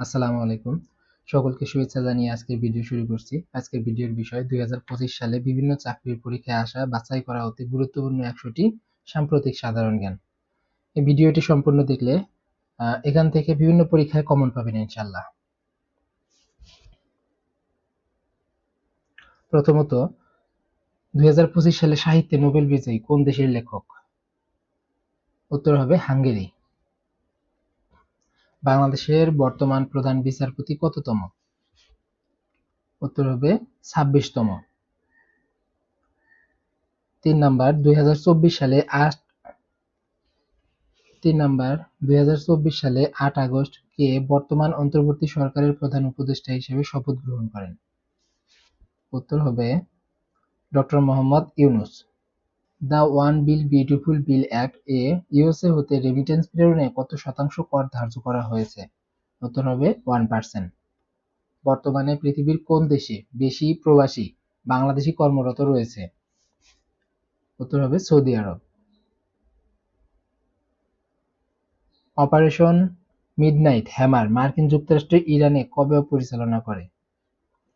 আসসালামু আলাইকুম। সকলকে শুভেচ্ছা জানিয়ে আজকের ভিডিও শুরু করছি। আজকের ভিডিওর বিষয়, দুই হাজার পঁচিশ সালে বিভিন্ন চাকরির পরীক্ষায় আসা, বাছাই করা অতি গুরুত্বপূর্ণ একশোটি সাম্প্রতিক সাধারণ জ্ঞান। এই ভিডিওটি সম্পূর্ণ দেখলে এখান থেকে বিভিন্ন পরীক্ষায় কমন পাবেন ইনশাল্লাহ প্রথমত, দুই হাজার পঁচিশ সালে সাহিত্যে নোবেল বিজয়ী কোন দেশের লেখক? উত্তর হবে হাঙ্গেরি। বাংলাদেশের বর্তমান প্রধান বিচারপতি কততম? উত্তর হবে ছাব্বিশতম। তিন নাম্বার, দুই সালে আট তিন নাম্বার, দুই সালে আট আগস্ট কে বর্তমান অন্তর্বর্তী সরকারের প্রধান উপদেষ্টা হিসেবে শপথ গ্রহণ করেন। উত্তর হবে doctor Mohammad Yunus. The one bill beautiful bill act A USA হতে রেমিটেন্স প্রেরণে কত শতাংশ কর ধার্য করা হয়েছে? উত্তর হবে ওয়ান পার্সেন্ট বর্তমানে পৃথিবীর কোন দেশে বেশি প্রবাসী বাংলাদেশি কর্মরত রয়েছে? উত্তর হবে সৌদি আরব। অপারেশন মিডনাইট হ্যামার মার্কিন যুক্তরাষ্ট্র ইরানে কবে পরিচালনা করে?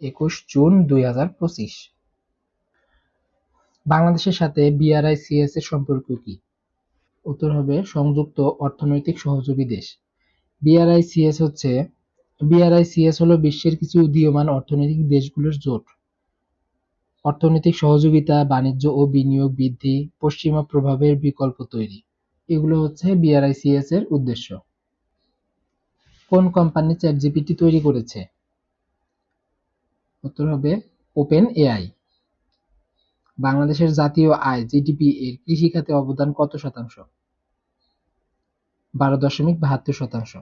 একুশ জুন দুই হাজার পঁচিশ। বাংলাদেশের সাথে বিআরআইসিএস এর সম্পর্ক কি? উত্তর হবে, সংযুক্ত অর্থনৈতিক সহযোগী দেশ। বিআরআইসিএস হচ্ছে বিআরআইসিএস হলো বিশ্বের কিছু উদীয়মান অর্থনৈতিক দেশগুলোর জোট। অর্থনৈতিক সহযোগিতা, বাণিজ্য ও বিনিয়োগ বৃদ্ধি, পশ্চিমা প্রভাবের বিকল্প তৈরি। এগুলো হচ্ছে বিআরআইসিএস এর উদ্দেশ্য। কোন কোম্পানি চ্যাট জিপিটি তৈরি করেছে? উত্তর হবে ওপেন এআই বাংলাদেশের জাতীয় আয় জিডিপি এর কৃষি খাতে অবদান কত শতাংশ? বারো দশমিক বাহাত্তর শতাংশ।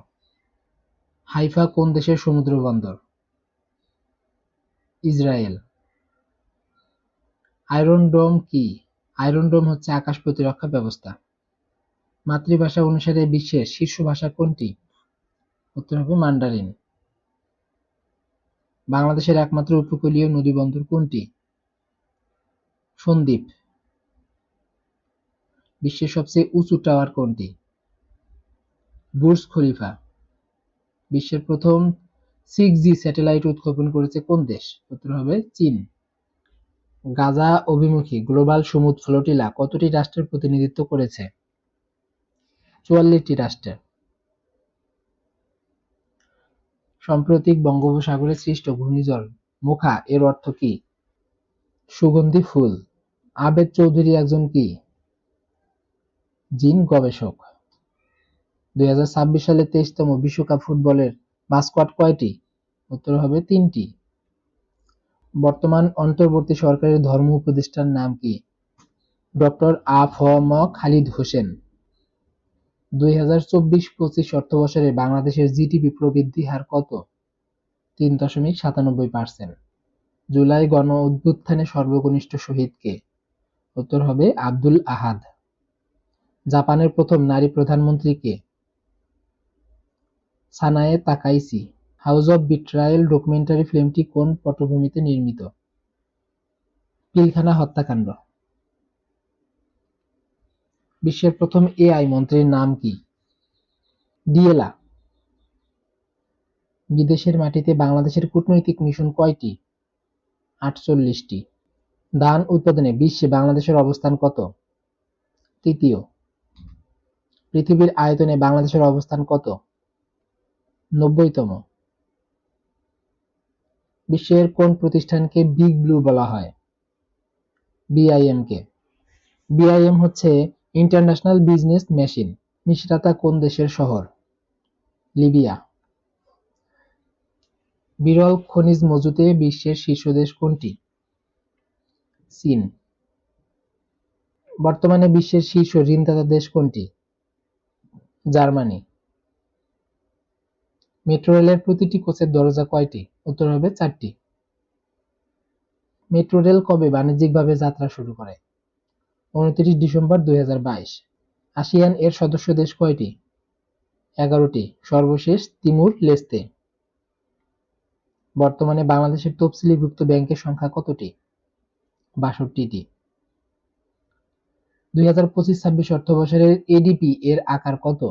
হাইফা কোন দেশের সমুদ্র বন্দর? ইসরায়েল। আয়রন ডোম কি? আয়রন ডোম হচ্ছে আকাশ প্রতিরক্ষা ব্যবস্থা। মাতৃভাষা অনুসারে বিশ্বের শীর্ষ ভাষা কোনটি? উত্তর হবে মান্ডারিন। বাংলাদেশের একমাত্র উপকূলীয় নদী বন্দর কোনটি? সন্দ্বীপ বিশ্বের সবচেয়ে উঁচু টাওয়ার কোনটি? Burj Khalifa. বিশ্বের প্রথম সিক্স জি স্যাটেলাইট উৎক্ষেপণ করেছে কোন দেশ? উত্তর হবে চীন। গাজা অভিমুখী গ্লোবাল সমুদ্র ফ্লোটিলা কতটি রাষ্ট্রের প্রতিনিধিত্ব করেছে? চুয়াল্লিশটি রাষ্ট্রের। সাম্প্রতিক বঙ্গোপসাগরে সৃষ্ট ঘূর্ণিঝড় মুখা এর অর্থ কি? সুগন্ধি ফুল। আবেদ চৌধুরী একজন কি? জিন গবেষক। দুই সালে তেইশতম বিশ্বকাপ ফুটবলের মাস্কট কয়টি? উত্তর হবে তিনটি। বর্তমান অন্তর্বর্তী সরকারের ধর্ম উপদেষ্টার নাম কি? ডক্টর আ ফ ম খালিদ হোসেন। দুই হাজার চব্বিশ পঁচিশ অর্থবছরে বাংলাদেশের জিডিপি প্রবৃদ্ধি হার কত? তিন দশমিক সাতানব্বই পার্সেন্ট। জুলাই গণ অভ্যুত্থানে সর্বকনিষ্ঠ শহীদ কে? উত্তর হবে আব্দুল আহাদ। জাপানের প্রথম নারী প্রধানমন্ত্রী কে? Sanae Takaichi. House of betrayal documentary ফিল্মটি কোন পটভূমিতে নির্মিত? পিলখানা হত্যাকাণ্ড। বিশ্বের প্রথম এআই মন্ত্রীর নাম কি? ডিএলা বিদেশের মাটিতে বাংলাদেশের কূটনৈতিক মিশন কয়টি? আটচল্লিশটি। ধান উৎপাদনে বিশ্বে বাংলাদেশের অবস্থান কত? তৃতীয়, পৃথিবীর আয়তনে বাংলাদেশের অবস্থান কত? নব্বইতম, বিশ্বের কোন প্রতিষ্ঠানকে বিগ ব্লু বলা হয়? বিআইএম কে। বিআইএম হচ্ছে ইন্টারন্যাশনাল বিজনেস মেশিন মিশরাতা কোন দেশের শহর? লিবিয়া। বিরল খনিজ মজুতে বিশ্বের শীর্ষ দেশ কোনটি? চীন বর্তমানে বিশ্বের শীর্ষ ঋণদাতা দেশ কোনটি? জার্মানি। মেট্রো রেলের প্রতিটি কোচের দরজা কয়টি? উত্তর হবে চারটি। মেট্রো রেল কবে বাণিজ্যিকভাবে যাত্রা শুরু করে? উনত্রিশ ডিসেম্বর দুই হাজার বাইশ। আসিয়ান এর সদস্য দেশ কয়টি? এগারোটি। সর্বশেষ তিমুর লেস্তে। বর্তমানে বাংলাদেশের তফসিলিভুক্ত ব্যাংকের সংখ্যা কতটি? বাষট্টিটি। দুই হাজার পঁচিশ ছাব্বিশ অর্থবছরের এডিপি এর আকার কত?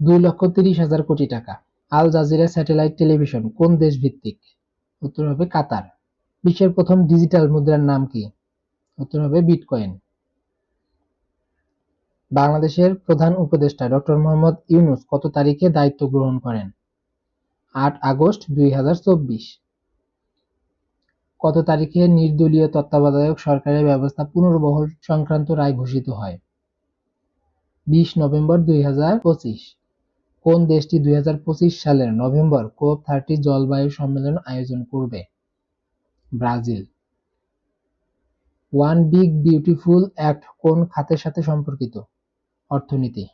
দুই লক্ষ তিরিশ হাজার কোটি টাকা। আল জাজিরা স্যাটেলাইট টেলিভিশন, কোন দেশ ভিত্তিক উত্তর হবে কাতার। বিশ্বের প্রথম ডিজিটাল মুদ্রার নাম কি? উত্তর হবে বিটকয়েন। বাংলাদেশের প্রধান উপদেষ্টা ডক্টর মোহাম্মদ ইউনুস কত তারিখে দায়িত্ব গ্রহণ করেন? আট আগস্ট দুই হাজার চব্বিশ। কত তারিখে নির্দলীয় তত্ত্বাবধায়ক সরকারের ব্যবস্থা পুনর্বহল সংক্রান্ত রায় ঘোষিত হয়? বিশ নভেম্বর দুই হাজার পঁচিশ। কোন দেশটি দুই হাজার পঁচিশ সালের নভেম্বর কোপ থার্টি জলবায়ু সম্মেলন আয়োজন করবে? Brazil. One big beautiful act কোন খাতের সাথে সম্পর্কিত? অর্থনীতি।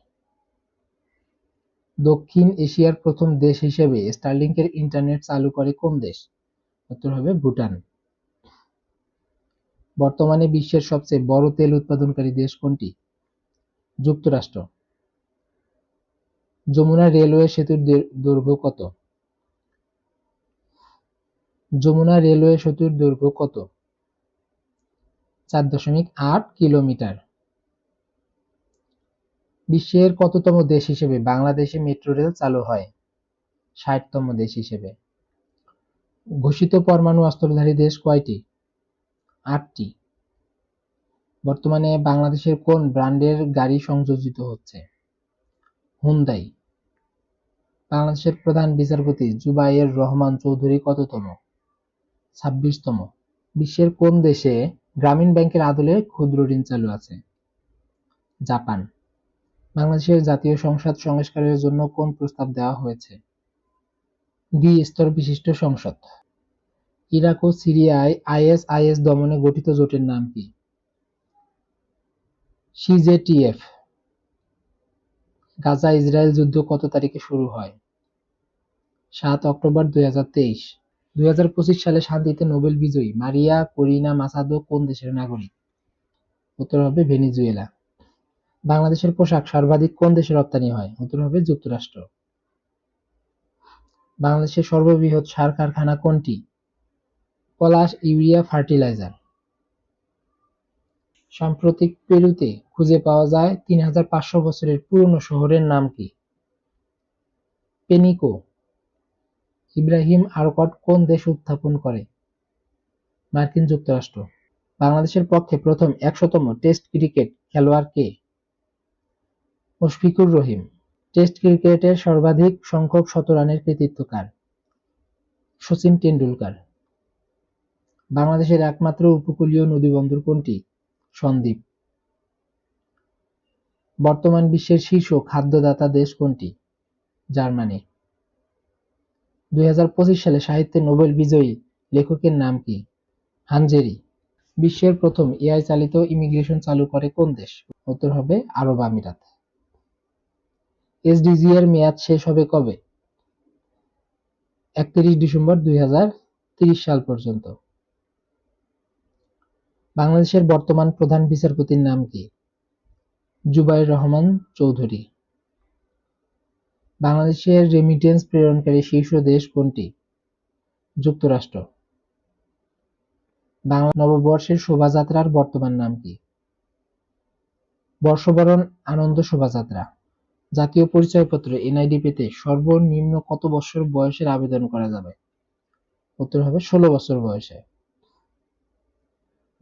দক্ষিণ এশিয়ার প্রথম দেশ হিসেবে স্টারলিংকের ইন্টারনেট চালু করে কোন দেশ? উত্তর হবে ভুটান। বর্তমানে বিশ্বের সবচেয়ে বড় তেল উৎপাদনকারী দেশ কোনটি? যুক্তরাষ্ট্র। যমুনা রেলওয়ে সেতুর দৈর্ঘ্য কত? যমুনা রেলওয়ে সেতুর দৈর্ঘ্য কত? চার দশমিক আট কিলোমিটার। বিশ্বের কততম দেশ হিসেবে বাংলাদেশে মেট্রো রেল চালু হয়? ষাটতম দেশ হিসেবে। ঘোষিত পরমাণু অস্ত্রধারী দেশ কয়টি? আটটি। বর্তমানে বাংলাদেশের কোন ব্র্যান্ডের গাড়ি সংযোজিত হচ্ছে? হুন্দাই বাংলাদেশের প্রধান বিচারপতি জুবাইর রহমান চৌধুরী কততম? ছাব্বিশতম। বিশ্বের কোন দেশে গ্রামীণ ব্যাংকের আদলে ক্ষুদ্র ঋণ চালু আছে? জাপান। বাংলাদেশের জাতীয় সংসদ সংস্কারের জন্য কোন প্রস্তাব দেওয়া হয়েছে? দ্বি স্তর বিশিষ্ট সংসদ। ইরাক ও সিরিয়ায় আইএসআইএস দমনে গঠিত জোটের নাম কি? সিজেটিএফ। গাজা ইসরায়েল যুদ্ধ কত তারিখে শুরু হয়? সাত অক্টোবর দুই হাজার তেইশ। পঁচিশ সালে শান্তিতে নোবেল বিজয়ী মারিয়া করিনা মাসাদো কোন দেশের নাগরিক? উত্তর হবে ভেনিজুয়েলা। বাংলাদেশের পোশাক সর্বাধিক কোন দেশে রপ্তানি হয়? উত্তর হবে যুক্তরাষ্ট্র। বাংলাদেশের সর্ববৃহৎ সার কারখানা কোনটি? Palash urea fertiliser. সাম্প্রতিক পেরুতে খুঁজে পাওয়া যায় তিন হাজার পাঁচশো বছরের পুরনো শহরের নাম কি? পেনিকো। ইব্রাহিম আরকট কোন দেশ উত্থাপন করে? মার্কিন যুক্তরাষ্ট্র। বাংলাদেশের পক্ষে প্রথম একশোতম টেস্ট ক্রিকেট খেলোয়াড় কে? মুশফিকুর রহিম। টেস্ট ক্রিকেটের সর্বাধিক সংখ্যক শতরানের কৃতিত্ব কার? সচিন টেন্ডুলকার বাংলাদেশের একমাত্র উপকূলীয় নদীবন্দর কোনটি? সন্দ্বীপ। বর্তমান বিশ্বের শীর্ষ খাদ্যদাতা দেশ কোনটি? জার্মানি। দুই সালে সাহিত্যে নোবেল বিজয়ী লেখকের নাম কি? হানজেরি। বিশ্বের প্রথম এআই চালিত ইমিগ্রেশন চালু করে কোন দেশ? উত্তর হবে আরব আমিরাত। এসডিজি এর মেয়াদ শেষ হবে কবে? একত্রিশ ডিসেম্বর দুই সাল পর্যন্ত। বাংলাদেশের বর্তমান প্রধান বিচারপতির নাম কি? জুবাইর রহমান চৌধুরী। বাংলাদেশের রেমিটেন্স প্রেরণকারী শীর্ষ দেশ কোনটি? যুক্তরাষ্ট্র। বাংলা নববর্ষের শোভাযাত্রার বর্তমান নাম কি? বর্ষবরণ আনন্দ শোভাযাত্রা। জাতীয় পরিচয়পত্র এনআইডি পেতে সর্বনিম্ন কত বছর বয়সের আবেদন করা যাবে? উত্তর হবে ষোলো বছর বয়সে।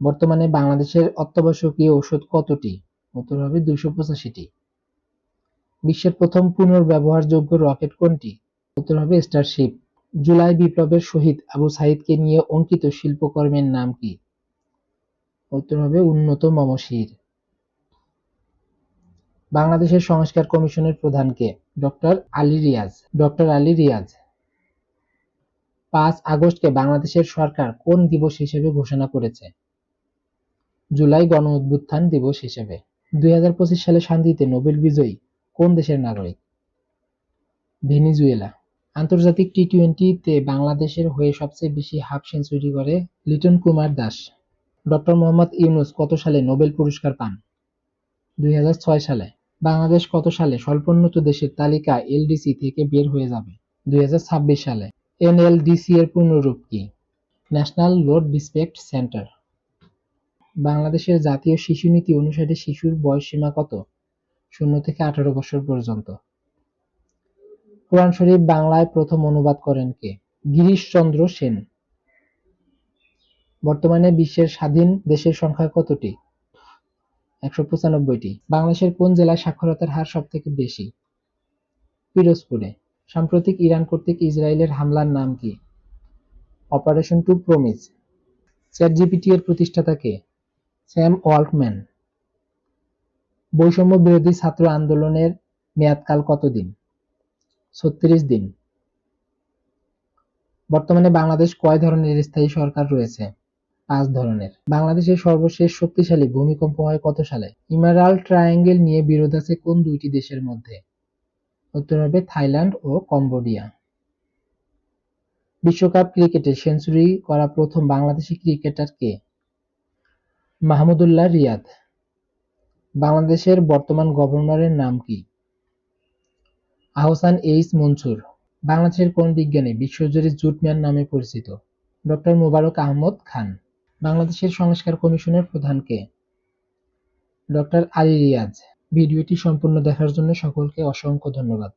বর্তমানে বাংলাদেশের অত্যাবশ্যকীয় ওষুধ কতটি? উত্তর হবে দুইশো পঁচাশিটি। বিশ্বের প্রথম পুনর্ব্যবহারযোগ্য রকেট কোনটি? উত্তর হবে স্টারশিপ। জুলাই বিপ্লবের শহীদ আবু সাইদকে নিয়ে অঙ্কিত শিল্পকর্মের নাম কি? উত্তর হবে উন্নত মমশির। বাংলাদেশের সংস্কার কমিশনের প্রধানকে ডক্টর আলী রিয়াজ। ডক্টর আলী রিয়াজ। পাঁচ আগস্টকে বাংলাদেশের সরকার কোন দিবস হিসেবে ঘোষণা করেছে? জুলাই গণ অভ্যুত্থান দিবস হিসেবে দুই হাজার পঁচিশ সালে শান্তিতে নোবেল বিজয়ী কোন দেশের নাগরিক? ভেনিজুয়েলা। আন্তর্জাতিক টি টোয়েন্টিতে বাংলাদেশের হয়ে সবচেয়ে বেশি হাফ সেঞ্চুরি করে লিটন কুমার দাস। ডক্টর মোহাম্মদ ইউনুস কত সালে নোবেল পুরস্কার পান? দুই হাজার ছয় সালে। বাংলাদেশ কত সালে স্বল্পোন্নত দেশের তালিকা এলডিসি থেকে বের হয়ে যাবে? দুই হাজার ছাব্বিশ সালে। এনএলডিসি এর পূর্ণরূপ কি? National load dispatch centre. বাংলাদেশের জাতীয় শিশু নীতি অনুসারে শিশুর বয়সসীমা কত? শূন্য থেকে আঠারো বছর পর্যন্ত। কোরআন শরীফ বাংলায় প্রথম অনুবাদ করেন কে? গিরিশচন্দ্র সেন। বর্তমানে বিশ্বের স্বাধীন দেশের সংখ্যা কতটি? একশো পঁচানব্বইটি। বাংলাদেশের কোন জেলায় সাক্ষরতার হার সব থেকে বেশি? পিরোজপুরে। সাম্প্রতিক ইরান কর্তৃক ইসরায়েলের হামলার নাম কি? অপারেশন টু প্রমিস চ্যাটজিপিটি এর প্রতিষ্ঠাতা কে? স্যাম ওয়াল্টম্যান। বৈষম্য বিরোধী ছাত্র আন্দোলনের মেয়াদকাল কতদিন ছত্রিশ দিন। বর্তমানে বাংলাদেশ কয় ধরনের স্থায়ী সরকার রয়েছে? পাঁচ ধরনের। বাংলাদেশের সর্বশেষ শক্তিশালী ভূমিকম্প হয় কত সালে? ইমারাল ট্রায়াঙ্গেল নিয়ে বিরোধ আছে কোন দুইটি দেশের মধ্যে? উত্তর হবে থাইল্যান্ড ও কম্বোডিয়া। বিশ্বকাপ ক্রিকেটে সেঞ্চুরি করা প্রথম বাংলাদেশি ক্রিকেটার কে? মাহমুদুল্লাহ রিয়াদ। বাংলাদেশের বর্তমান গভর্নরের নাম কি? আহসান এইচ মনসুর। বাংলাদেশের কোন বিজ্ঞানী বিশ্বজুড়ে জুট ম্যান নামে পরিচিত? ডক্টর মোবারক আহমদ খান। বাংলাদেশের সংস্কার কমিশনের প্রধান কে? ডক্টর আলী রিয়াজ। ভিডিওটি সম্পূর্ণ দেখার জন্য সকলকে অসংখ্য ধন্যবাদ।